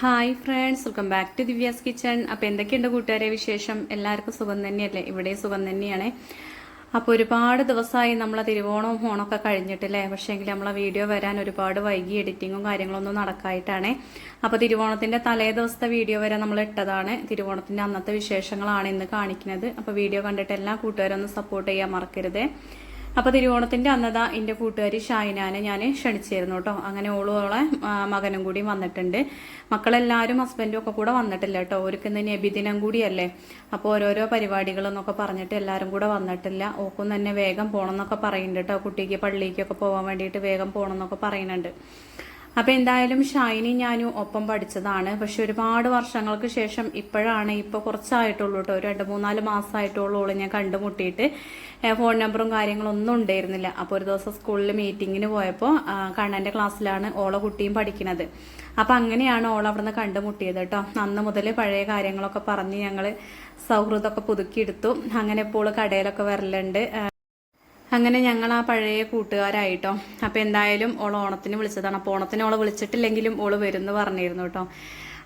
Hi friends welcome back to Divya's kitchen അപ്പോൾ എന്തൊക്കെയുണ്ട് കൂട്ടുകാരെ വിശേഷം? എല്ലാവർക്കും സുഖം തന്നെയല്ലേ? ഇവിടെ സുഖം തന്നെയാണ്. അപ്പോൾ ഒരുപാട് ദിവസമായി നമ്മളെ തിരുവോണവും ഓണമൊക്കെ കഴിഞ്ഞിട്ടില്ലേ? പക്ഷേങ്കിൽ നമ്മളെ വീഡിയോ വരാൻ ഒരുപാട് വൈകി എഡിറ്റിങ്ങും കാര്യങ്ങളൊന്നും നടക്കായിട്ടാണ്. അപ്പോൾ തിരുവോണത്തിന്റെ തലേ ദിവസത്തെ വീഡിയോ വരെ നമ്മൾ ഇട്ടതാണ്. തിരുവോണത്തിന്റെ അന്നത്തെ വിശേഷങ്ങളാണ് ഇന്ന് കാണിക്കുന്നത്. അപ്പോൾ വീഡിയോ കണ്ടിട്ട് എല്ലാ കൂട്ടുകാരും ഒന്ന് സപ്പോർട്ട് ചെയ്യാൻ മറക്കരുത്. അപ്പോൾ തിരുവോണത്തിന്റെ അന്നതാ എന്റെ കൂട്ടുകാരി ഷായിനാനെ ഞാൻ ക്ഷണിച്ചിരുന്നു കേട്ടോ. അങ്ങനെ ഓളോളെ മകനും കൂടി വന്നിട്ടുണ്ട്. മക്കളെല്ലാരും ഹസ്ബൻഡും ഒക്കെ കൂടെ വന്നിട്ടില്ല കേട്ടോ. അവർക്ക് ഇന്ന് നബിദിനം കൂടിയല്ലേ. അപ്പോൾ ഓരോരോ പരിപാടികളെന്നൊക്കെ പറഞ്ഞിട്ട് എല്ലാരും കൂടെ വന്നിട്ടില്ല. ഓക്കും തന്നെ വേഗം പോകണം എന്നൊക്കെ പറയുന്നുണ്ട് കേട്ടോ. കുട്ടിക്ക് പള്ളിക്കൊക്കെ പോകാൻ വേണ്ടിയിട്ട് വേഗം പോകണം എന്നൊക്കെ പറയുന്നുണ്ട്. അപ്പൊ എന്തായാലും ഷൈനി ഞാനും ഒപ്പം പഠിച്ചതാണ്. പക്ഷെ ഒരുപാട് വർഷങ്ങൾക്ക് ശേഷം ഇപ്പോഴാണ് ഇപ്പൊ കുറച്ചായിട്ടുള്ളൂ കേട്ടോ രണ്ട് മൂന്നാൽ മാസമായിട്ടുള്ളൂ ഞാൻ കണ്ടുമുട്ടിയിട്ട്. ഫോൺ നമ്പറും കാര്യങ്ങളൊന്നും ഉണ്ടായിരുന്നില്ല. അപ്പോൾ ഒരു ദിവസം സ്കൂളിൽ മീറ്റിങ്ങിന് പോയപ്പോൾ കണ്ണന്റെ ക്ലാസ്സിലാണ് ഓള കുട്ടിയും പഠിക്കുന്നത് അപ്പം അങ്ങനെയാണ് ഓൾ അവിടുന്ന് കണ്ടുമുട്ടിയത് കേട്ടോ അന്ന് മുതൽ പഴയ കാര്യങ്ങളൊക്കെ പറഞ്ഞ് ഞങ്ങൾ സൗഹൃദമൊക്കെ പുതുക്കിയെടുത്തു. അങ്ങനെ ഇപ്പോൾ കടയിലൊക്കെ വരലുണ്ട്. അങ്ങനെ ഞങ്ങൾ ആ പഴയ കൂട്ടുകാരായിട്ടോ. അപ്പോൾ എന്തായാലും ഓൾ ഓണത്തിന് വിളിച്ചതാണ്. അപ്പോൾ ഓണത്തിന് ഓളെ വിളിച്ചിട്ടില്ലെങ്കിലും ഓൾ വരുമെന്ന് പറഞ്ഞിരുന്നു കേട്ടോ.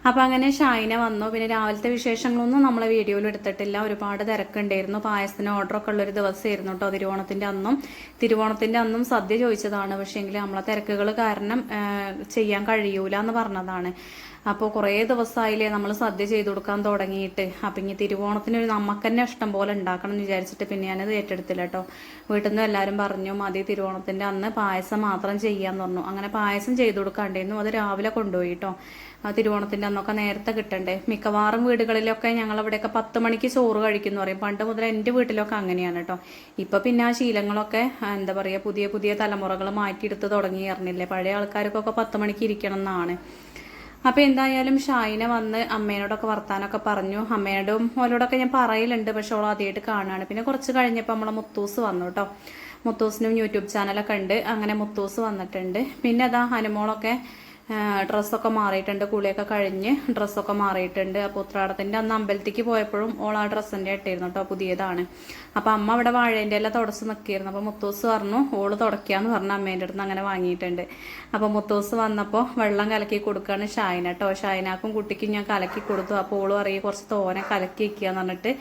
അപ്പോൾ അങ്ങനെ ഷായിന വന്നു. പിന്നെ രാവിലത്തെ വിശേഷങ്ങളൊന്നും നമ്മളെ വീഡിയോയിൽ എടുത്തിട്ടില്ല. ഒരുപാട് തിരക്കുണ്ടായിരുന്നു. പായസത്തിന് ഓർഡറൊക്കെ ഉള്ളൊരു ദിവസമായിരുന്നു കേട്ടോ തിരുവോണത്തിന്റെ അന്നും. തിരുവോണത്തിന്റെ അന്നും സദ്യ ചോദിച്ചതാണ്. പക്ഷേ പക്ഷേങ്കിൽ നമ്മളെ തിരക്കുകൾ കാരണം ചെയ്യാൻ കഴിയൂല എന്ന് പറഞ്ഞതാണ്. അപ്പോൾ കുറേ ദിവസമായില്ലേ നമ്മൾ സദ്യ ചെയ്ത് കൊടുക്കാൻ തുടങ്ങിയിട്ട്. അപ്പം ഇനി തിരുവോണത്തിന് ഒരു നമുക്ക് തന്നെ ഇഷ്ടം പോലെ ഉണ്ടാക്കണം എന്ന് വിചാരിച്ചിട്ട് പിന്നെ ഞാനത് ഏറ്റെടുത്തില്ല കേട്ടോ വീട്ടിൽ നിന്ന് എല്ലാവരും പറഞ്ഞു മതി തിരുവോണത്തിന്റെ അന്ന് പായസം മാത്രം ചെയ്യാന്ന് പറഞ്ഞു. അങ്ങനെ പായസം ചെയ്ത് കൊടുക്കാണ്ടായിരുന്നു അത് രാവിലെ കൊണ്ടുപോയി കേട്ടോ തിരുവോണത്തിന്റെ അന്നൊക്കെ നേരത്തെ കിട്ടണ്ടേ. മിക്കവാറും വീടുകളിലൊക്കെ ഞങ്ങളവിടെയൊക്കെ പത്ത് മണിക്ക് ചോറ് കഴിക്കുന്നു പറയും. പണ്ട് മുതൽ എന്റെ വീട്ടിലൊക്കെ അങ്ങനെയാണ് കേട്ടോ ഇപ്പം പിന്നെ ആ ശീലങ്ങളൊക്കെ എന്താ പറയുക പുതിയ പുതിയ തലമുറകൾ മാറ്റിയെടുത്ത് തുടങ്ങി അറിഞ്ഞില്ലേ പഴയ ആൾക്കാർക്കൊക്കെ പത്ത് മണിക്ക് ഇരിക്കണം എന്നാണ്. അപ്പൊ എന്തായാലും ഷായിനെ വന്ന് അമ്മേനോടൊക്കെ വർത്താനൊക്കെ പറഞ്ഞു. അമ്മയോടും ഓലോടൊക്കെ ഞാൻ പറയലുണ്ട് പക്ഷെ ഓൾ ആദ്യമായിട്ട് കാണുകയാണ് പിന്നെ കുറച്ച് കഴിഞ്ഞപ്പോൾ നമ്മളെ മുത്തൂസ് വന്നു കേട്ടോ മുത്തൂസിനും യൂട്യൂബ് ചാനലൊക്കെ ഉണ്ട്. അങ്ങനെ മുത്തൂസ് വന്നിട്ടുണ്ട്. പിന്നെ അതാ ഹനുമോളൊക്കെ ഡ്രസ്സൊക്കെ മാറിയിട്ടുണ്ട് കുളിയൊക്കെ കഴിഞ്ഞ് ഡ്രസ്സൊക്കെ മാറിയിട്ടുണ്ട്. അപ്പോൾ ഉത്രാടത്തിന്റെ അന്ന് അമ്പലത്തേക്ക് പോയപ്പോഴും ഓൾ ആ ഡ്രസ്സിന്റെ ഇട്ടിരുന്നു കേട്ടോ പുതിയതാണ്. അപ്പോൾ അമ്മ അവിടെ വാഴേന്റെ എല്ലാം തുടച്ച് നിൽക്കിയിരുന്നു അപ്പോൾ മുത്തൂസ് പറഞ്ഞു ഓൾ തുടയ്ക്കാന്ന് പറഞ്ഞ അമ്മേന്റെ അടുത്ത് അങ്ങനെ വാങ്ങിയിട്ടുണ്ട്. അപ്പോൾ മുത്തൂസ് വന്നപ്പോൾ വെള്ളം കലക്കി കൊടുക്കുകയാണ് ഷായന കേട്ടോ ഷായനാക്കും കുട്ടിക്കും ഞാൻ കലക്കി കൊടുത്തു. അപ്പോൾ ഓൾ പറയും കുറച്ച് തോനെ കലക്കി വെക്കുക എന്ന് പറഞ്ഞിട്ട്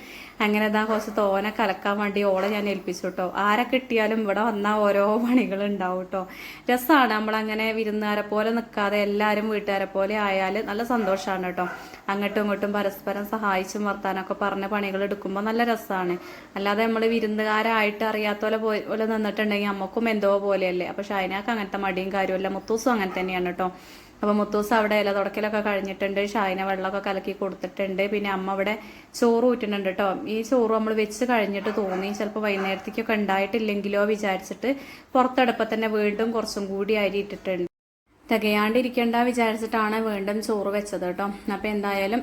അങ്ങനെ ഇതാ കുറച്ച് തോനെ കലക്കാൻ വേണ്ടി ഓളെ ഞാൻ ഏൽപ്പിച്ചു കേട്ടോ ആരെ കിട്ടിയാലും ഇവിടെ വന്നാൽ ഓരോ പണികൾ ഉണ്ടാവും കേട്ടോ രസമാണ് നമ്മളങ്ങനെ വിരുന്നുകാരെ പോലെ നിൽക്കാതെ എല്ലാവരും വീട്ടുകാരെ പോലെ ആയാൽ നല്ല സന്തോഷമാണ് കേട്ടോ. അങ്ങോട്ടും ഇങ്ങോട്ടും പരസ്പരം സഹായിച്ചും വർത്താനൊക്കെ പറഞ്ഞ പണികൾ എടുക്കുമ്പോൾ നല്ല രസമാണ് അല്ലാതെ നമ്മൾ വിരുന്നുകാരായിട്ട് അറിയാത്ത പോലെ പോലെ നിന്നിട്ടുണ്ടെങ്കിൽ നമുക്കും എന്തോ പോലെയല്ലേ. അപ്പോൾ ഷൈനാക്ക് അങ്ങനത്തെ മടിയും കാര്യമില്ല മുത്തൂസും അങ്ങനെ തന്നെയാണ് കേട്ടോ. അപ്പോൾ മുത്തൂസ് അവിടെ ഇല തുടക്കലൊക്കെ കഴിഞ്ഞിട്ടുണ്ട്. ഷായന വെള്ളമൊക്കെ കലക്കി കൊടുത്തിട്ടുണ്ട്. പിന്നെ അമ്മ അവിടെ ചോറ് ഊറ്റുന്നുണ്ട് കേട്ടോ. ഈ ചോറ് നമ്മൾ വെച്ച് കഴിഞ്ഞിട്ട് തോന്നി. ചിലപ്പോൾ വൈകുന്നേരത്തേക്കൊക്കെ ഉണ്ടായിട്ടില്ലെങ്കിലോ വിചാരിച്ചിട്ട് പുറത്തടുപ്പം തന്നെ വീണ്ടും കുറച്ചും കൂടി അരി ഇട്ടിട്ടുണ്ട്. തികയാണ്ടിരിക്കണ്ട വിചാരിച്ചിട്ടാണ് വീണ്ടും ചോറ് വെച്ചത് കേട്ടോ. അപ്പം എന്തായാലും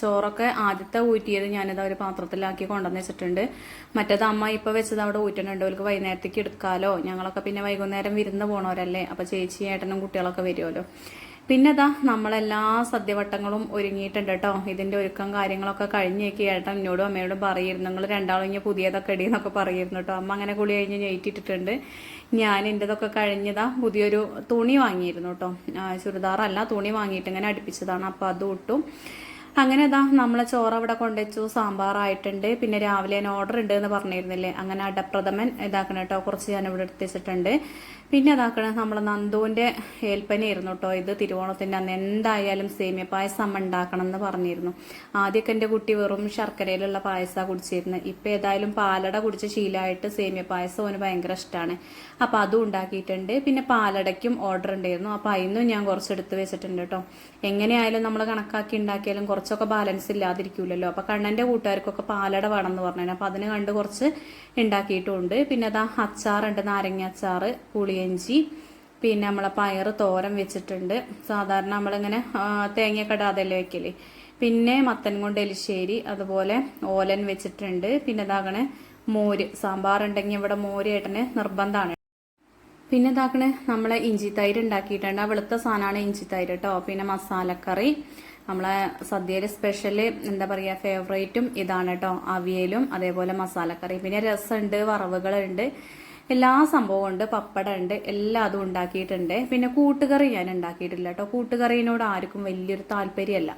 ചോറൊക്കെ ആദ്യത്തെ ഊറ്റിയത് ഞാനിത് ഒരു പാത്രത്തിലാക്കി കൊണ്ടുവന്ന് വെച്ചിട്ടുണ്ട്. മറ്റേത് അമ്മ ഇപ്പോൾ വെച്ചത് അവിടെ ഊറ്റുന്നുണ്ട് അവർക്ക് വൈകുന്നേരത്തേക്ക് എടുക്കാമല്ലോ ഞങ്ങളൊക്കെ പിന്നെ വൈകുന്നേരം വിരുന്ന് പോണവരല്ലേ. അപ്പം ചേച്ചി ഏട്ടനും കുട്ടികളൊക്കെ വരുമല്ലോ. പിന്നെ ഇതാ നമ്മളെല്ലാ സദ്യവട്ടങ്ങളും ഒരുങ്ങിയിട്ടുണ്ട് കേട്ടോ ഇതിന്റെ ഒരുക്കം കാര്യങ്ങളൊക്കെ കഴിഞ്ഞേക്ക് ഏട്ടൻ എന്നോടും അമ്മയോടും പറയായിരുന്നു. നിങ്ങൾ രണ്ടാളും ഇങ്ങനെ പുതിയതൊക്കെ ഇടി എന്നൊക്കെ കേട്ടോ അമ്മ അങ്ങനെ കുളി കഴിഞ്ഞ് ഞെയിട്ടിട്ടിട്ടുണ്ട് ഞാൻ എന്റെതൊക്കെ കഴിഞ്ഞതാ പുതിയൊരു തുണി വാങ്ങിയിരുന്നു കേട്ടോ ചുരിദാറല്ല തുണി വാങ്ങിയിട്ട് ഇങ്ങനെ അടുപ്പിച്ചതാണ്. അപ്പോൾ അത് ഇട്ടു. അങ്ങനെ ഇതാ നമ്മളെ ചോറ് അവിടെ കൊണ്ടുവച്ചു. സാമ്പാറായിട്ടുണ്ട് പിന്നെ രാവിലെ ഞാൻ ഓർഡർ ഉണ്ട് എന്ന് പറഞ്ഞിരുന്നില്ലേ? അങ്ങനെ അടപ്രഥമൻ ഇതാക്കണം കേട്ടോ കുറച്ച് ഞാൻ ഇവിടെ എടുത്ത് വെച്ചിട്ടുണ്ട്. പിന്നെ അതാക്കണം നമ്മളെ നന്ദുവിന്റെ ഏൽപ്പനയായിരുന്നു കേട്ടോ ഇത് തിരുവോണത്തിന്റെ അന്ന് എന്തായാലും സേമിയ പായസം അമ്മ ഉണ്ടാക്കണം എന്ന് പറഞ്ഞിരുന്നു. ആദ്യമൊക്കെ എന്റെ കുട്ടി വെറും ശർക്കരയിലുള്ള പായസമാണ് കുടിച്ചിരുന്നത് ഇപ്പം ഏതായാലും പാലട കുടിച്ച ശീലമായിട്ട് സേമിയ പായസം അവന് ഭയങ്കര ഇഷ്ടമാണ് അപ്പോൾ അതും ഉണ്ടാക്കിയിട്ടുണ്ട്. പിന്നെ പാലടയ്ക്കും ഓർഡർ ഉണ്ടായിരുന്നു. അപ്പോൾ അതിന്നും ഞാൻ കുറച്ച് എടുത്ത് വെച്ചിട്ടുണ്ട് കേട്ടോ എങ്ങനെയായാലും നമ്മൾ കണക്കാക്കി ഉണ്ടാക്കിയാലും കുറച്ചൊക്കെ ബാലൻസ് ഇല്ലാതിരിക്കില്ലല്ലോ അപ്പോൾ കണ്ണന്റെ കൂട്ടുകാർക്കൊക്കെ പാലട വേണമെന്ന് പറഞ്ഞു അപ്പോൾ അതിന് കണ്ട് കുറച്ച് ഉണ്ടാക്കിയിട്ടുണ്ട്. പിന്നെ അതാ അച്ചാറുണ്ട് നാരങ്ങ അച്ചാറ് പുളിയഞ്ചി പിന്നെ നമ്മളെ പയർ തോരൻ വെച്ചിട്ടുണ്ട്. സാധാരണ നമ്മളിങ്ങനെ തേങ്ങയൊക്കെ ഇടാതെല്ലേ വെക്കൽ. പിന്നെ മത്തൻ കൊണ്ട് എലിശ്ശേരി അതുപോലെ ഓലൻ വെച്ചിട്ടുണ്ട്. പിന്നെ ഇതാകണേ മോര്. സാമ്പാർ ഉണ്ടെങ്കിൽ ഇവിടെ മോര് ഏട്ടന് നിർബന്ധമാണ് പിന്നെ ഇതാക്കണേ നമ്മളെ ഇഞ്ചി തൈര് ഉണ്ടാക്കിയിട്ടുണ്ട്. ആ വെളുത്ത സാധനമാണ് ഇഞ്ചി തൈര് കേട്ടോ പിന്നെ മസാലക്കറി. നമ്മളെ സദ്യയിലെ സ്പെഷ്യൽ എന്താ പറയുക ഫേവറേറ്റും ഇതാണ് കേട്ടോ അവിയലും അതേപോലെ മസാലക്കറി. പിന്നെ രസമുണ്ട് വറവുകളുണ്ട്. എല്ലാ സംഭവവും ഉണ്ട്. പപ്പടം ഉണ്ട്. എല്ലാം അതും ഉണ്ടാക്കിയിട്ടുണ്ട്. പിന്നെ കൂട്ടുകറി ഞാൻ ഉണ്ടാക്കിയിട്ടില്ല കേട്ടോ. കൂട്ടുകറിനോട് ആർക്കും വലിയൊരു താല്പര്യമല്ല.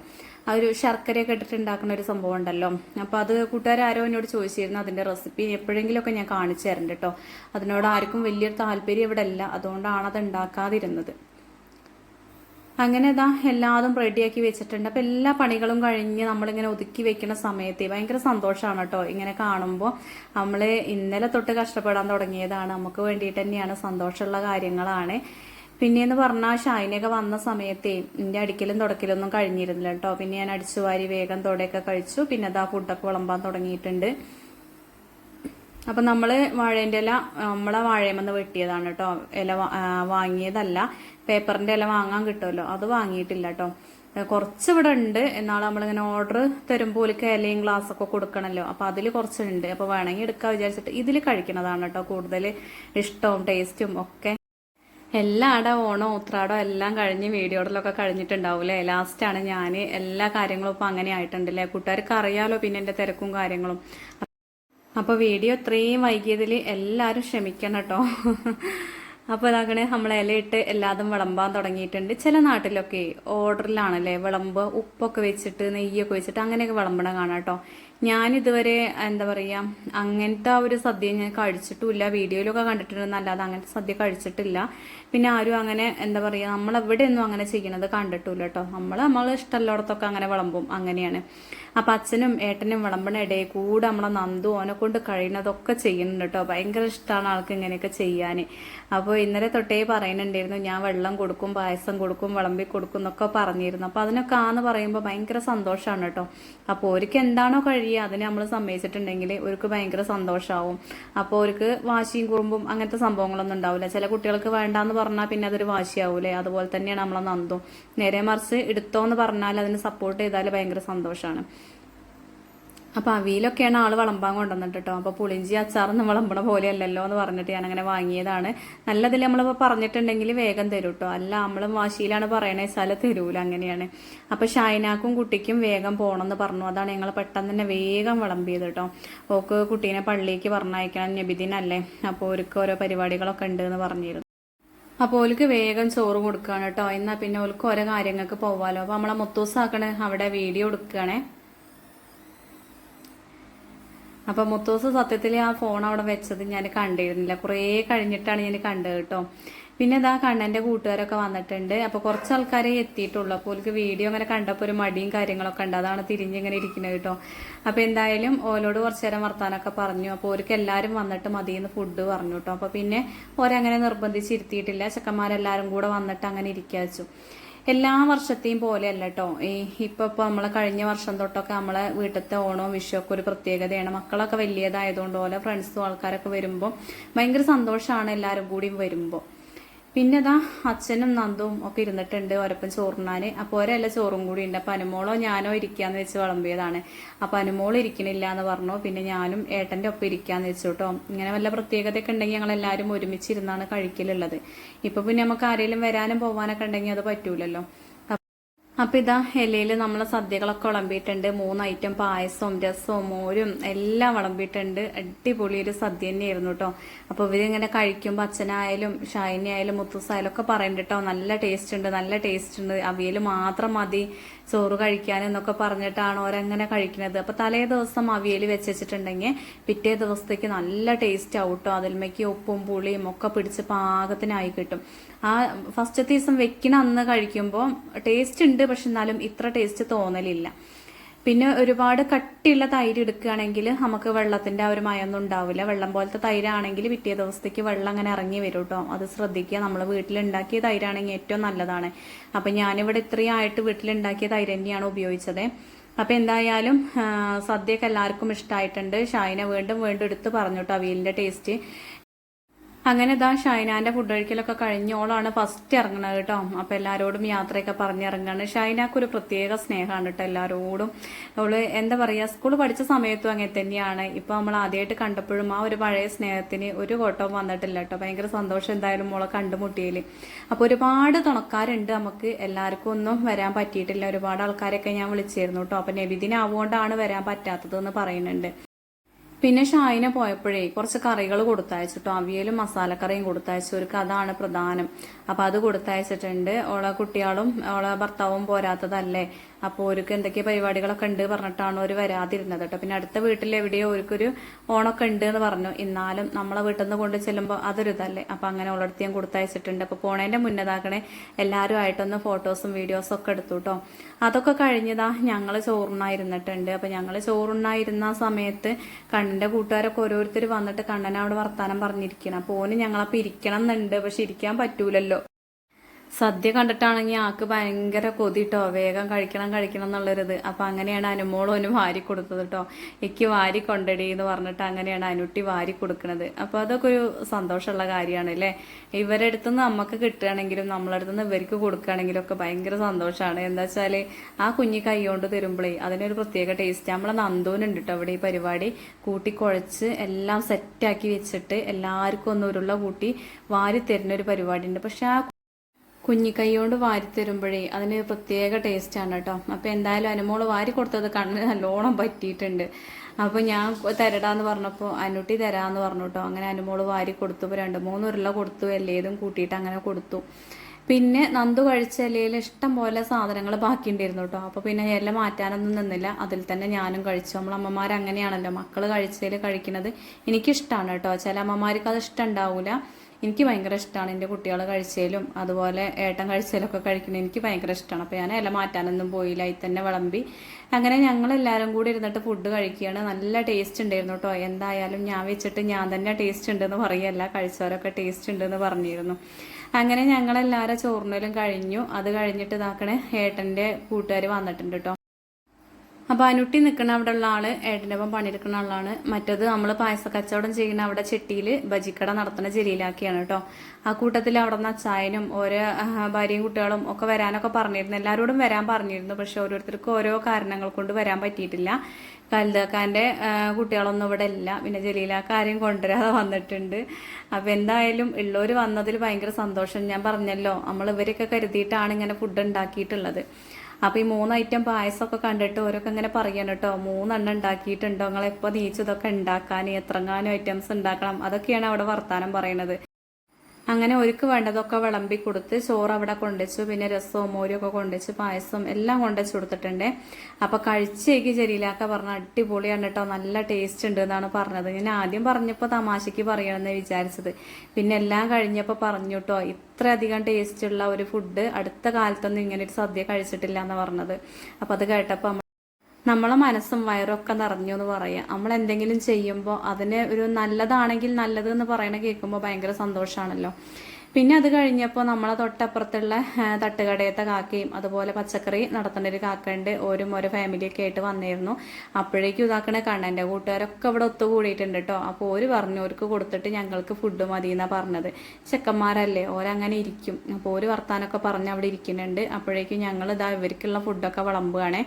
ആ ഒരു ശർക്കരയൊക്കെ ഇട്ടിട്ട് ഉണ്ടാക്കുന്ന ഒരു സംഭവം ഉണ്ടല്ലോ. അപ്പോൾ അത് കൂട്ടുകാരോ എന്നോട് ചോദിച്ചിരുന്നു. അതിന്റെ റെസിപ്പി എപ്പോഴെങ്കിലുമൊക്കെ ഞാൻ കാണിച്ചു തരണ്ട് കേട്ടോ. അതിനോട് ആർക്കും വലിയൊരു താല്പര്യം ഇവിടെ അല്ല അതുകൊണ്ടാണ് അത് ഉണ്ടാക്കാതിരുന്നത്. അങ്ങനെ ഇതാ എല്ലാതും റെഡിയാക്കി വെച്ചിട്ടുണ്ട്. അപ്പം എല്ലാ പണികളും കഴിഞ്ഞ് നമ്മളിങ്ങനെ ഒതുക്കി വെക്കുന്ന സമയത്ത് ഭയങ്കര സന്തോഷമാണ് കേട്ടോ. ഇങ്ങനെ കാണുമ്പോൾ നമ്മൾ ഇന്നലെ തൊട്ട് കഷ്ടപ്പെടാൻ തുടങ്ങിയതാണ്. നമുക്ക് വേണ്ടിയിട്ട് തന്നെയാണ് സന്തോഷമുള്ള കാര്യങ്ങളാണ്. പിന്നെയെന്ന് പറഞ്ഞാൽ ഷൈനൊക്കെ വന്ന സമയത്തേ എന്റെ അടിക്കലും തുടക്കലൊന്നും കഴിഞ്ഞിരുന്നില്ല കേട്ടോ. പിന്നെ ഞാൻ അടിച്ചു വാരി വേഗം തുടയൊക്കെ കഴിച്ചു. പിന്നെ അതാ ഫുഡൊക്കെ വിളമ്പാൻ തുടങ്ങിയിട്ടുണ്ട്. അപ്പൊ നമ്മൾ വാഴേന്റെ ഇല നമ്മളെ വാഴയമെന്ന് വെട്ടിയതാണ് കേട്ടോ ഇല വാങ്ങിയതല്ല. പേപ്പറിന്റെ ഇല വാങ്ങാൻ കിട്ടുമല്ലോ. അത് വാങ്ങിയിട്ടില്ല കേട്ടോ കുറച്ച് ഇവിടെ ഉണ്ട്. എന്നാൽ നമ്മളിങ്ങനെ ഓർഡർ തരുമ്പോൾ ഇലയും ഗ്ലാസ് ഒക്കെ കൊടുക്കണല്ലോ. അപ്പൊ അതിൽ കുറച്ചുണ്ട്. അപ്പൊ വേണമെങ്കിൽ എടുക്കാൻ വിചാരിച്ചിട്ട് ഇതിൽ കഴിക്കണതാണ് കേട്ടോ കൂടുതൽ ഇഷ്ടവും ടേസ്റ്റും ഒക്കെ. എല്ലാടെ ഓണോ ഉത്രാടോ എല്ലാം കഴിഞ്ഞ് വീഡിയോയിലൊക്കെ കഴിഞ്ഞിട്ടുണ്ടാവൂലേ ലാസ്റ്റാണ് ഞാൻ എല്ലാ കാര്യങ്ങളും ഇപ്പം അങ്ങനെ ആയിട്ടുണ്ടല്ലേ കൂട്ടുകാർക്ക് അറിയാലോ പിന്നെ എന്റെ തിരക്കും കാര്യങ്ങളും. അപ്പോൾ വീഡിയോ ഇത്രയും വൈകിയതിൽ എല്ലാവരും ക്ഷമിക്കണം കേട്ടോ. അപ്പോൾ ഇതാകണേ നമ്മളെ ഇലയിട്ട് എല്ലാതും വിളമ്പാൻ തുടങ്ങിയിട്ടുണ്ട്. ചില നാട്ടിലൊക്കെ ഓർഡറിലാണല്ലേ വിളമ്പ് ഉപ്പൊക്കെ വെച്ചിട്ട് നെയ്യൊക്കെ വെച്ചിട്ട് അങ്ങനെയൊക്കെ വിളമ്പണം കാണാം കേട്ടോ. ഞാനിതുവരെ എന്താ പറയുക അങ്ങനത്തെ ആ ഒരു സദ്യ ഞാൻ കഴിച്ചിട്ടുമില്ല. വീഡിയോയിലൊക്കെ കണ്ടിട്ടുണ്ടെന്നല്ലാതെ അങ്ങനത്തെ സദ്യ കഴിച്ചിട്ടില്ല. പിന്നെ ആരും അങ്ങനെ എന്താ പറയുക നമ്മളെവിടെയൊന്നും അങ്ങനെ ചെയ്യണത് കണ്ടിട്ടില്ല കേട്ടോ. നമ്മൾ നമ്മൾ ഇഷ്ടമുള്ളിടത്തൊക്കെ അങ്ങനെ വിളമ്പും. അങ്ങനെയാണ്. അപ്പം അച്ഛനും ഏട്ടനും വിളമ്പണ ഇടയിൽ കൂടെ നമ്മളെ നന്ദു ഓനെ കൊണ്ട് കഴിയുന്നതൊക്കെ ചെയ്യുന്നുണ്ട് കേട്ടോ. ഭയങ്കര ഇഷ്ടമാണ് ആൾക്ക് ഇങ്ങനെയൊക്കെ ചെയ്യാൻ. അപ്പോൾ ഇന്നലെ തൊട്ടേ പറയുന്നുണ്ടായിരുന്നു ഞാൻ വെള്ളം കൊടുക്കും പായസം കൊടുക്കും വിളമ്പി കൊടുക്കും എന്നൊക്കെ പറഞ്ഞിരുന്നു. അപ്പോൾ അതിനൊക്കെ ആന്ന് പറയുമ്പോൾ ഭയങ്കര സന്തോഷമാണ് കേട്ടോ. അപ്പോൾ അവർക്ക് എന്താണോ കഴിയുക അതിനെ നമ്മൾ സമ്മതിച്ചിട്ടുണ്ടെങ്കിൽ അവർക്ക് ഭയങ്കര സന്തോഷമാവും അപ്പോൾ അവർക്ക് വാശിയും കുറുമ്പും അങ്ങനത്തെ സംഭവങ്ങളൊന്നും ഉണ്ടാവില്ല. ചില കുട്ടികൾക്ക് വേണ്ടാന്ന് പറഞ്ഞാൽ പിന്നെ അതൊരു വാശിയാവൂലേ. അതുപോലെ തന്നെയാണ് നമ്മളെ നന്ദും. നേരെ മറിച്ച് എടുത്തോ എന്ന് പറഞ്ഞാൽ അതിന് സപ്പോർട്ട് ചെയ്താൽ ഭയങ്കര സന്തോഷമാണ് അപ്പൊ അവിയിലൊക്കെയാണ് ആൾ വിളമ്പാൻ കൊണ്ടുവന്നിട്ട് കേട്ടോ അപ്പൊ പുളിഞ്ചി അച്ചാറൊന്നും വിളമ്പണ പോലെയല്ലല്ലോ എന്ന് പറഞ്ഞിട്ട് ഞാൻ അങ്ങനെ വാങ്ങിയതാണ് നല്ലതിൽ നമ്മളിപ്പോ പറഞ്ഞിട്ടുണ്ടെങ്കിൽ വേഗം തരും കേട്ടോ അല്ല നമ്മളും വാശിയിലാണ് പറയണേ വെച്ചാൽ തരൂല അങ്ങനെയാണ്. അപ്പൊ ഷൈനാക്കും കുട്ടിക്കും വേഗം പോകണമെന്ന് പറഞ്ഞു. അതാണ് ഞങ്ങൾ പെട്ടെന്ന് തന്നെ വേഗം വിളമ്പിയത് കേട്ടോ ഓക്ക് കുട്ടീനെ പള്ളിക്ക് പറഞ്ഞയക്കണം നബിദിനല്ലേ. അപ്പോൾ ഒരുക്ക് ഓരോ പരിപാടികളൊക്കെ ഉണ്ട് എന്ന് പറഞ്ഞിരുന്നു. അപ്പോൾ ഓൽക്ക് വേഗം ചോറ് കൊടുക്കുകയാണ് കേട്ടോ എന്നാൽ പിന്നെ ഓൽക്ക് ഓരോ കാര്യങ്ങൾക്ക് പോവാലോ. അപ്പോൾ നമ്മളെ മുത്തൂസാക്കണേ അവിടെ വീഡിയോ എടുക്കുകയാണേ അപ്പൊ മുത്തൂസ് സത്യത്തിൽ ആ ഫോൺ അവിടെ വെച്ചത് ഞാൻ കണ്ടിരുന്നില്ല. കുറേ കഴിഞ്ഞിട്ടാണ് ഞാൻ കണ്ടത് കേട്ടോ. പിന്നെ ഇതാ കണ്ണന്റെ കൂട്ടുകാരൊക്കെ വന്നിട്ടുണ്ട്. അപ്പൊ കുറച്ച് ആൾക്കാരെ എത്തിയിട്ടുള്ളൂ. അപ്പോൾ ഓൾക്ക് വീഡിയോ അങ്ങനെ കണ്ടപ്പോൾ ഒരു മടിയും കാര്യങ്ങളൊക്കെ ഉണ്ട്. അതാണ് തിരിഞ്ഞിങ്ങനെ ഇരിക്കുന്നത് കേട്ടോ. അപ്പൊ എന്തായാലും ഓലോട് കുറച്ചു നേരം വർത്താനൊക്കെ പറഞ്ഞു. അപ്പോൾ ഓർക്ക് എല്ലാവരും വന്നിട്ട് മതിയെന്ന് ഫുഡ് പറഞ്ഞു കേട്ടോ. അപ്പൊ പിന്നെ ഓരങ്ങനെ നിർബന്ധിച്ചിരുത്തിയിട്ടില്ല. ചെക്കന്മാരെല്ലാരും കൂടെ വന്നിട്ട് അങ്ങനെ ഇരിക്കുക വെച്ചു. എല്ലാ വർഷത്തെയും പോലെയല്ല കേട്ടോ ഈ ഇപ്പൊ ഇപ്പൊ നമ്മളെ കഴിഞ്ഞ വർഷം തൊട്ടൊക്കെ നമ്മളെ വീട്ടിലത്തെ ഓണവും വിഷുവൊക്കെ ഒരു പ്രത്യേകതയാണ്. മക്കളൊക്കെ വലിയതായതുകൊണ്ട് ഓരോ ഫ്രണ്ട്സും ആൾക്കാരൊക്കെ വരുമ്പോൾ ഭയങ്കര സന്തോഷമാണ് എല്ലാവരും കൂടിയും വരുമ്പോൾ പിന്നെ അച്ഛനും നന്ദും ഒക്കെ ഇരുന്നിട്ടുണ്ട് ഒരപ്പം ചോറിനാന് അപ്പോൾ ഒരല്ല ചോറും കൂടി ഉണ്ട്. അപ്പൊ അനുമോളോ ഞാനോ ഇരിക്കാന്ന് വെച്ച് വിളമ്പിയതാണ്. അപ്പൊ അനുമോൾ ഇരിക്കണില്ല എന്ന് പറഞ്ഞു. പിന്നെ ഞാനും ഏട്ടന്റെ ഒപ്പം ഇരിക്കാന്ന് വെച്ചു കേട്ടോ ഇങ്ങനെ വല്ല പ്രത്യേകതയൊക്കെ ഉണ്ടെങ്കിൽ ഞങ്ങൾ എല്ലാവരും ഒരുമിച്ചിരുന്നാണ് കഴിക്കലുള്ളത്. ഇപ്പൊ പിന്നെ നമുക്ക് ആരെങ്കിലും വരാനും പോവാനൊക്കെ ഉണ്ടെങ്കിൽ അത് പറ്റൂലല്ലോ. അപ്പൊ ഇതാ ഇലയിൽ നമ്മളെ സദ്യകളൊക്കെ വിളമ്പിയിട്ടുണ്ട്. മൂന്ന് ഐറ്റം പായസവും രസവും മോരും എല്ലാം വിളമ്പിയിട്ടുണ്ട്. അടിപൊളി ഒരു സദ്യ തന്നെയായിരുന്നു കേട്ടോ അപ്പൊ ഇവരിങ്ങനെ കഴിക്കുമ്പോ അച്ഛനായാലും ഷൈനി ആയാലും മുത്തൂസായാലും ഒക്കെ പറയുന്നുണ്ട് കേട്ടോ നല്ല ടേസ്റ്റ് ഉണ്ട് നല്ല ടേസ്റ്റ് ഉണ്ട്. അവിയൽ മാത്രം മതി. ചോറ് കഴിക്കാൻ എന്നൊക്കെ പറഞ്ഞിട്ടാണ് ഓരങ്ങനെ കഴിക്കുന്നത്. അപ്പൊ തലേ ദിവസം അവിയൽ വെച്ചിട്ടുണ്ടെങ്കിൽ പിറ്റേ ദിവസത്തേക്ക് നല്ല ടേസ്റ്റ് ആവട്ടോ. അതിൽമേക്ക് ഉപ്പും പുളിയും ഒക്കെ പിടിച്ച് പാകത്തിനായി കിട്ടും. ആ ഫസ്റ്റ് ദിവസം വെക്കണ അന്ന് കഴിക്കുമ്പോൾ ടേസ്റ്റ് ഉണ്ട് പക്ഷെ എന്നാലും ഇത്ര ടേസ്റ്റ് തോന്നലില്ല. പിന്നെ ഒരുപാട് കട്ടിയുള്ള തൈര് എടുക്കുകയാണെങ്കിൽ നമുക്ക് വെള്ളത്തിന്റെ ആ ഒരു മയൊന്നും ഉണ്ടാവില്ല. വെള്ളം പോലത്തെ തൈരാണെങ്കിൽ പിറ്റേ ദിവസത്തേക്ക് വെള്ളം അങ്ങനെ ഇറങ്ങി വരും കേട്ടോ. അത് ശ്രദ്ധിക്കുക. നമ്മൾ വീട്ടിലുണ്ടാക്കിയ തൈരാണെങ്കിൽ ഏറ്റവും നല്ലതാണ്. അപ്പൊ ഞാനിവിടെ ഇത്രയും ആയിട്ട് വീട്ടിലുണ്ടാക്കിയ തൈര് തന്നെയാണ് ഉപയോഗിച്ചത്. അപ്പൊ എന്തായാലും സദ്യയൊക്കെ എല്ലാവർക്കും ഇഷ്ടമായിട്ടുണ്ട്. ഷായിന വീണ്ടും വീണ്ടും എടുത്ത് പറഞ്ഞു കേട്ടോ അവിയലിന്റെ ടേസ്റ്റ് അങ്ങനെ ഇതാ ഷൈനാന്റെ ഫുഡ് കഴിക്കലൊക്കെ കഴിഞ്ഞോളാണ് ഫസ്റ്റ് ഇറങ്ങണത് കേട്ടോ അപ്പൊ എല്ലാരോടും യാത്രയൊക്കെ പറഞ്ഞിറങ്ങാണ്. ഷൈനാക്ക് ഒരു പ്രത്യേക സ്നേഹമാണ് കേട്ടോ എല്ലാരോടും. അവൾ എന്താ പറയാ സ്കൂൾ പഠിച്ച സമയത്തും അങ്ങനെ തന്നെയാണ്. ഇപ്പൊ നമ്മൾ ആദ്യമായിട്ട് കണ്ടപ്പോഴും ആ ഒരു പഴയ സ്നേഹത്തിന് ഒരു കോട്ടവും വന്നിട്ടില്ല കേട്ടോ ഭയങ്കര സന്തോഷം എന്തായാലും മോളെ കണ്ടുമുട്ടിയതിൽ അപ്പൊ ഒരുപാട് തുണക്കാരുണ്ട് നമുക്ക്. എല്ലാവർക്കും ഒന്നും വരാൻ പറ്റിയിട്ടില്ല. ഒരുപാട് ആൾക്കാരൊക്കെ ഞാൻ വിളിച്ചിരുന്നു കേട്ടോ അപ്പൊ നബിദിനാവുകൊണ്ടാണ് വരാൻ പറ്റാത്തത് എന്ന് പറയുന്നുണ്ട്. പിന്നെ ഷായിനെ പോയപ്പോഴേ കുറച്ച് കറികൾ കൊടുത്തയച്ചിട്ടോ. അവിയലും മസാലക്കറിയും കൊടുത്തയച്ചു. അവർക്ക് അതാണ് പ്രധാനം. അപ്പൊ അത് കൊടുത്തയച്ചിട്ടുണ്ട്. ഓളെ കുട്ടികളും ഓളെ ഭർത്താവും പോരാത്തതല്ലേ? അപ്പോൾ അവർക്ക് എന്തൊക്കെ പരിപാടികളൊക്കെ ഉണ്ട് പറഞ്ഞിട്ടാണ് അവർ വരാതിരുന്നത് കേട്ടോ. പിന്നെ അടുത്ത വീട്ടിൽ എവിടെയോ ഒരുക്കൊരു ഓണൊക്കെ ഉണ്ട് എന്ന് പറഞ്ഞു. എന്നാലും നമ്മളെ വീട്ടിൽ നിന്ന് കൊണ്ട് ചെല്ലുമ്പോൾ അതൊരു ഇതല്ലേ. അപ്പൊ അങ്ങനെ ഉള്ളടത്ത് ഞാൻ കൊടുത്തയച്ചിട്ടുണ്ട്. അപ്പോൾ പോണേന്റെ മുന്നതാക്കണേ എല്ലാവരും ആയിട്ടൊന്ന് ഫോട്ടോസും വീഡിയോസും ഒക്കെ എടുത്തു കേട്ടോ അതൊക്കെ കഴിഞ്ഞതാ ഞങ്ങൾ ചോറുണ്ണായിരുന്നിട്ടുണ്ട്. അപ്പൊ ഞങ്ങൾ ചോറുണ്ണായിരുന്ന സമയത്ത് കണ്ണന്റെ കൂട്ടുകാരൊക്കെ ഓരോരുത്തർ വന്നിട്ട് കണ്ണനെ അവിടെ വർത്താനം പറഞ്ഞിരിക്കണം. അപ്പോൾ ഓന് ഞങ്ങളപ്പോ ഇരിക്കണം എന്നുണ്ട് പക്ഷെ ഇരിക്കാൻ പറ്റൂലല്ലോ. സദ്യ കണ്ടിട്ടാണെങ്കിൽ ആക്ക് ഭയങ്കര കൊതി കേട്ടോ വേഗം കഴിക്കണം കഴിക്കണം എന്നുള്ളൊരിത്. അപ്പൊ അങ്ങനെയാണ് അനുമോളും അവന് വാരി കൊടുത്തത് കേട്ടോ എനിക്ക് വാരി കൊണ്ടടി എന്ന് പറഞ്ഞിട്ട് അങ്ങനെയാണ് അനുട്ടി വാരി കൊടുക്കുന്നത് അപ്പൊ അതൊക്കെ ഒരു സന്തോഷമുള്ള കാര്യമാണ് അല്ലേ? ഇവരുടെ നിന്ന് നമുക്ക് കിട്ടുകയാണെങ്കിലും നമ്മളെ അടുത്ത് നിന്ന് ഇവർക്ക് കൊടുക്കുകയാണെങ്കിലും ഒക്കെ ഭയങ്കര സന്തോഷമാണ്. എന്താ വെച്ചാൽ ആ കുഞ്ഞി കൈ കൊണ്ട് തരുമ്പോഴേ അതിനൊരു പ്രത്യേക ടേസ്റ്റ് നമ്മളെ നന്ദൂനുണ്ട് കേട്ടോ അവിടെ ഈ പരിപാടി. കൂട്ടി കുഴച്ച് എല്ലാം സെറ്റാക്കി വെച്ചിട്ട് എല്ലാവർക്കും ഒന്ന് ഉരുള കൂട്ടി വാരി തരുന്ന ഒരു പരിപാടി ഉണ്ട് പക്ഷെ ആ കുഞ്ഞിക്കൈ കൊണ്ട് വാരി തരുമ്പോഴേ അതിന് പ്രത്യേക ടേസ്റ്റ് ആണ് കേട്ടോ അപ്പൊ എന്തായാലും അനുമോൾ വാരി കൊടുത്തത് കണ്ണിന് നല്ലോണം പറ്റിയിട്ടുണ്ട്. അപ്പൊ ഞാൻ തരടാന്ന് പറഞ്ഞപ്പോൾ അനുട്ടി തരാന്ന് പറഞ്ഞു കേട്ടോ അങ്ങനെ അനുമോൾ വാരി കൊടുത്തു. രണ്ട് മൂന്ന് ഉരുള കൊടുത്തു. എല്ലേതും കൂട്ടിയിട്ട് അങ്ങനെ കൊടുത്തു. പിന്നെ നന്ദു കഴിച്ച ഇലയിൽ ഇഷ്ടം പോലെ സാധനങ്ങൾ ബാക്കിയുണ്ടായിരുന്നു കേട്ടോ അപ്പോൾ പിന്നെ ഇല മാറ്റാനൊന്നും നിന്നില്ല. അതിൽ തന്നെ ഞാനും കഴിച്ചു. നമ്മൾ അമ്മമാർ അങ്ങനെയാണല്ലോ മക്കൾ കഴിച്ചതിൽ കഴിക്കുന്നത് എനിക്കിഷ്ടമാണ് കേട്ടോ ചില അമ്മമാർക്ക് അത് ഇഷ്ടം ഉണ്ടാവൂല. എനിക്ക് ഭയങ്കര ഇഷ്ടമാണ് എന്റെ കുട്ടികൾ കഴിച്ചതിലും അതുപോലെ ഏട്ടൻ കഴിച്ചതിലൊക്കെ കഴിക്കുന്നത് എനിക്ക് ഭയങ്കര ഇഷ്ടമാണ് അപ്പോൾ ഞാൻ ഇല മാറ്റാനൊന്നും പോയില്ല അതിൽ തന്നെ വിളമ്പി. അങ്ങനെ ഞങ്ങൾ കൂടി ഇരുന്നിട്ട് ഫുഡ് കഴിക്കുകയാണ്. നല്ല ടേസ്റ്റ് ഉണ്ടായിരുന്നു കേട്ടോ എന്തായാലും ഞാൻ വെച്ചിട്ട് ഞാൻ തന്നെ ടേസ്റ്റ് ഉണ്ടെന്ന് പറയല്ല കഴിച്ചവരൊക്കെ ടേസ്റ്റ് ഉണ്ടെന്ന് പറഞ്ഞിരുന്നു. അങ്ങനെ ഞങ്ങളെല്ലാവരും ചോറിനലും കഴിഞ്ഞു. അത് കഴിഞ്ഞിട്ട് ഇതാക്കണേ ഏട്ടന്റെ കൂട്ടുകാർ വന്നിട്ടുണ്ട് കേട്ടോ അപ്പോൾ അനുട്ടി നിൽക്കുന്ന അവിടെ ഉള്ള ഏട്ടന്റെ ഒപ്പം പണിയെടുക്കുന്ന ആളാണ്. മറ്റത് നമ്മൾ പായസ കച്ചവടം ചെയ്യുന്ന അവിടെ ചെട്ടിയിൽ ബജിക്കട നടത്തുന്ന ജലീലാക്കിയാണ് കേട്ടോ. ആ കൂട്ടത്തിൽ അവിടെ നിന്ന് അച്ചായനും ഓരോ ഭാര്യയും കുട്ടികളും ഒക്കെ വരാനൊക്കെ പറഞ്ഞിരുന്നു. എല്ലാവരോടും വരാൻ പറഞ്ഞിരുന്നു. പക്ഷെ ഓരോരുത്തർക്കും ഓരോ കാരണങ്ങൾ കൊണ്ട് വരാൻ പറ്റിയിട്ടില്ല. കൽദക്കാന്റെ കുട്ടികളൊന്നും ഇവിടെ ഇല്ല. പിന്നെ ജലീലാക്ക ആരെയും കൊണ്ടുവരാതെ വന്നിട്ടുണ്ട്. അപ്പൊ എന്തായാലും ഉള്ളവർ വന്നതിൽ ഭയങ്കര സന്തോഷം. ഞാൻ പറഞ്ഞല്ലോ നമ്മൾ ഇവരൊക്കെ കരുതിയിട്ടാണ് ഇങ്ങനെ ഫുഡ് ഉണ്ടാക്കിയിട്ടുള്ളത്. അപ്പൊ ഈ മൂന്ന് ഐറ്റം പായസമൊക്കെ കണ്ടിട്ട് ഓരോക്കെ ഇങ്ങനെ പറയണം കേട്ടോ മൂന്നെണ്ണം ഉണ്ടാക്കിയിട്ടുണ്ടോ നിങ്ങൾ എപ്പോൾ നീച്ചതൊക്കെ ഉണ്ടാക്കാൻ എത്രങ്ങാനും ഐറ്റംസ് ഉണ്ടാക്കണം അതൊക്കെയാണ് അവിടെ വർത്തമാനം പറയണത്. അങ്ങനെ ഒരുക്ക് വേണ്ടതൊക്കെ വിളമ്പി കൊടുത്ത് ചോറ് അവിടെ കൊണ്ടുവച്ചു പിന്നെ രസവും മോരും ഒക്കെ കൊണ്ടുവച്ചു പായസം എല്ലാം കൊണ്ടുവച്ച് കൊടുത്തിട്ടുണ്ട്. അപ്പൊ കഴിച്ചേക്ക് ജലീലാക്ക പറഞ്ഞ അടിപൊളിയാണ് കേട്ടോ. നല്ല ടേസ്റ്റ് ഉണ്ട് എന്നാണ് പറഞ്ഞത്. ഞാൻ ആദ്യം പറഞ്ഞപ്പോൾ തമാശക്ക് പറയണമെന്ന് വിചാരിച്ചത്. പിന്നെ എല്ലാം കഴിഞ്ഞപ്പോൾ പറഞ്ഞു കേട്ടോ ഇത്രയധികം ടേസ്റ്റ് ഉള്ള ഒരു ഫുഡ് അടുത്ത കാലത്തൊന്നും ഇങ്ങനെ ഒരു സദ്യ കഴിച്ചിട്ടില്ല എന്ന് പറഞ്ഞത്. അപ്പൊ അത് കേട്ടപ്പോൾ നമ്മളെ മനസ്സും വയറൊക്കെ നിറഞ്ഞു എന്ന് പറയാം. നമ്മൾ എന്തെങ്കിലും ചെയ്യുമ്പോൾ അതിന് ഒരു നല്ലതാണെങ്കിൽ നല്ലത് എന്ന് പറയണ കേൾക്കുമ്പോൾ ഭയങ്കര സന്തോഷമാണല്ലോ പിന്നെ അത് കഴിഞ്ഞപ്പോൾ നമ്മളെ തൊട്ടപ്പുറത്തുള്ള തട്ടുകടയത്തെ കാക്കയും അതുപോലെ പച്ചക്കറി നടത്തുന്ന ഒരു കാക്കയുണ്ട്. ഓരും ഓരോ ഫാമിലിയൊക്കെ ആയിട്ട് വന്നിരുന്നു. അപ്പോഴേക്കും ഇതാക്കണ കണ്ണന്റെ കൂട്ടുകാരൊക്കെ ഇവിടെ ഒത്തുകൂടിയിട്ടുണ്ട് കേട്ടോ അപ്പോൾ ഓര് പറഞ്ഞു ഓർക്ക് കൊടുത്തിട്ട് ഞങ്ങൾക്ക് ഫുഡ് മതി എന്നാ പറഞ്ഞത്. ചെക്കന്മാരല്ലേ ഓരങ്ങനെ ഇരിക്കും. അപ്പോൾ ഓര് വർത്താനൊക്കെ പറഞ്ഞ് അവിടെ ഇരിക്കുന്നുണ്ട്. അപ്പോഴേക്കും ഞങ്ങൾ ഇതാ ഇവർക്കുള്ള ഫുഡൊക്കെ വിളമ്പുകയാണേ.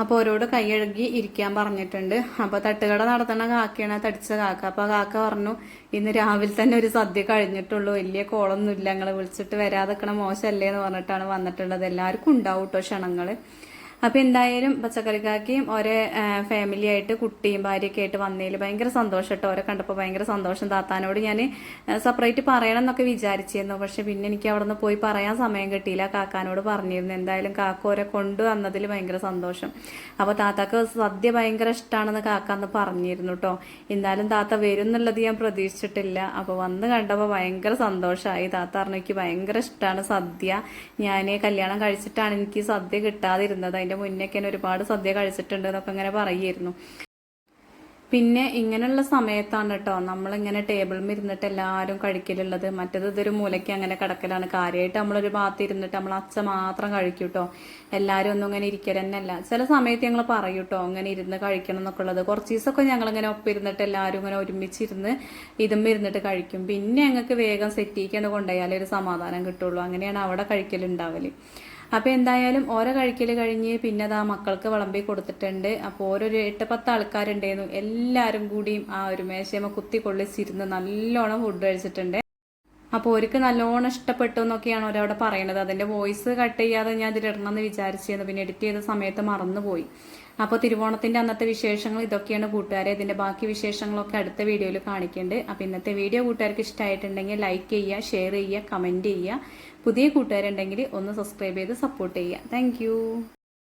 അപ്പോൾ ഓരോട് കൈയഴുകി ഇരിക്കാൻ പറഞ്ഞിട്ടുണ്ട്. അപ്പോൾ തട്ടുകട നടത്തുന്ന കാക്കയാണ് തടിച്ച കാക്ക. അപ്പോൾ കാക്ക പറഞ്ഞു ഇന്ന് രാവിലെ തന്നെ ഒരു സദ്യ കഴിഞ്ഞിട്ടുള്ളൂ. വലിയ കോളൊന്നുമില്ല. ഞങ്ങൾ വിളിച്ചിട്ട് വരാതെക്കണ മോശമല്ലേ? എന്ന് പറഞ്ഞിട്ടാണ് വന്നിട്ടുള്ളത്. എല്ലാവർക്കും ഉണ്ടാവും കേട്ടോ ക്ഷണങ്ങൾ അപ്പോൾ എന്തായാലും പച്ചക്കറിക്കാക്കിയും ഒരേ ഫാമിലി ആയിട്ട് കുട്ടിയും ഭാര്യയൊക്കെ ആയിട്ട് വന്നതിൽ ഭയങ്കര സന്തോഷം കേട്ടോ. ഓരെ കണ്ടപ്പോൾ ഭയങ്കര സന്തോഷം. താത്താനോട് ഞാൻ സെപ്പറേറ്റ് പറയണം എന്നൊക്കെ വിചാരിച്ചിരുന്നു. പക്ഷെ പിന്നെ എനിക്ക് അവിടെ നിന്ന് പോയി പറയാൻ സമയം കിട്ടിയില്ല. കാക്കാനോട് പറഞ്ഞിരുന്നു എന്തായാലും കാക്ക ഓരെ കൊണ്ടുവന്നതിൽ ഭയങ്കര സന്തോഷം. അപ്പോൾ താത്താക്ക് സദ്യ ഭയങ്കര ഇഷ്ടമാണെന്ന് കാക്ക പറഞ്ഞിരുന്നു കേട്ടോ. എന്തായാലും താത്ത വരും എന്നുള്ളത് ഞാൻ പ്രതീക്ഷിച്ചിട്ടില്ല. അപ്പോൾ വന്ന് കണ്ടപ്പോൾ ഭയങ്കര സന്തോഷമായി താത്ത പറഞ്ഞു എനിക്ക് ഭയങ്കര ഇഷ്ടമാണ് സദ്യ. ഞാൻ കല്യാണം കഴിച്ചിട്ടാണ് എനിക്ക് സദ്യ കിട്ടാതിരുന്നത്. അതിന്റെ മുന്നേക്കെ ഒരുപാട് സദ്യ കഴിച്ചിട്ടുണ്ട് എന്നൊക്കെ ഇങ്ങനെ പറയുമായിരുന്നു. പിന്നെ ഇങ്ങനെയുള്ള സമയത്താണ് കേട്ടോ നമ്മളിങ്ങനെ ടേബിളിൽ ഇരുന്നിട്ട് എല്ലാവരും കഴിക്കലുള്ളത്. മറ്റത് ഇതൊരു മൂലയ്ക്ക് അങ്ങനെ കിടക്കലാണ്. കാര്യമായിട്ട് നമ്മളൊരു ഭാഗത്ത് ഇരുന്നിട്ട് നമ്മൾ അച്ഛ മാത്രം കഴിക്കും കേട്ടോ. എല്ലാവരും ഒന്നും ഇങ്ങനെ ഇരിക്കലെന്നല്ല ചില സമയത്ത് ഞങ്ങൾ പറയും കേട്ടോ അങ്ങനെ ഇരുന്ന് കഴിക്കണം എന്നൊക്കെ ഉള്ളത്. കുറച്ച് ദിവസമൊക്കെ ഞങ്ങളിങ്ങനെ ഒപ്പിരുന്നിട്ട് എല്ലാവരും ഇങ്ങനെ ഒരുമിച്ചിരുന്ന് ഇതും ഇരുന്നിട്ട് കഴിക്കും. പിന്നെ ഞങ്ങൾക്ക് വേഗം സെറ്റ് ചെയ്യിക്കാണ്ട് കൊണ്ടുപോയാലേ ഒരു സമാധാനം കിട്ടുള്ളൂ. അങ്ങനെയാണ് അവിടെ കഴിക്കലുണ്ടാവൽ അപ്പോൾ എന്തായാലും ഓരോ കഴിക്കൽ കഴിഞ്ഞ് പിന്നെ അതാ മക്കൾക്ക് വിളമ്പി കൊടുത്തിട്ടുണ്ട്. അപ്പോൾ ഓരോ എട്ട് പത്ത് ആൾക്കാരുണ്ടായിരുന്നു. എല്ലാവരും കൂടിയും ആ ഒരു മേശയമ്മ കുത്തി കൊള്ളിച്ചിരുന്ന് നല്ലോണം ഫുഡ് കഴിച്ചിട്ടുണ്ട്. അപ്പോൾ അവർക്ക് നല്ലോണം ഇഷ്ടപ്പെട്ടു എന്നൊക്കെയാണ് അവരവിടെ പറയണത്. അതിന്റെ വോയിസ് കട്ട് ചെയ്യാതെ ഞാൻ ഇതിലിടണം എന്ന് വിചാരിച്ചിരുന്നു പിന്നെ എഡിറ്റ് ചെയ്ത സമയത്ത് മറന്നുപോയി. അപ്പോൾ തിരുവോണത്തിന്റെ അന്നത്തെ വിശേഷങ്ങൾ ഇതൊക്കെയാണ് കൂട്ടുകാരെ. ഇതിന്റെ ബാക്കി വിശേഷങ്ങളൊക്കെ അടുത്ത വീഡിയോയിൽ കാണിക്കുന്നുണ്ട് അപ്പോൾ ഇന്നത്തെ വീഡിയോ കൂട്ടുകാർക്ക് ഇഷ്ടമായിട്ടുണ്ടെങ്കിൽ ലൈക്ക് ചെയ്യുക ഷെയർ ചെയ്യുക കമന്റ് ചെയ്യുക. പുതിയ കൂട്ടുകാരുണ്ടെങ്കിൽ ഒന്ന് സബ്സ്ക്രൈബ് ചെയ്ത് സപ്പോർട്ട് ചെയ്യുക. താങ്ക്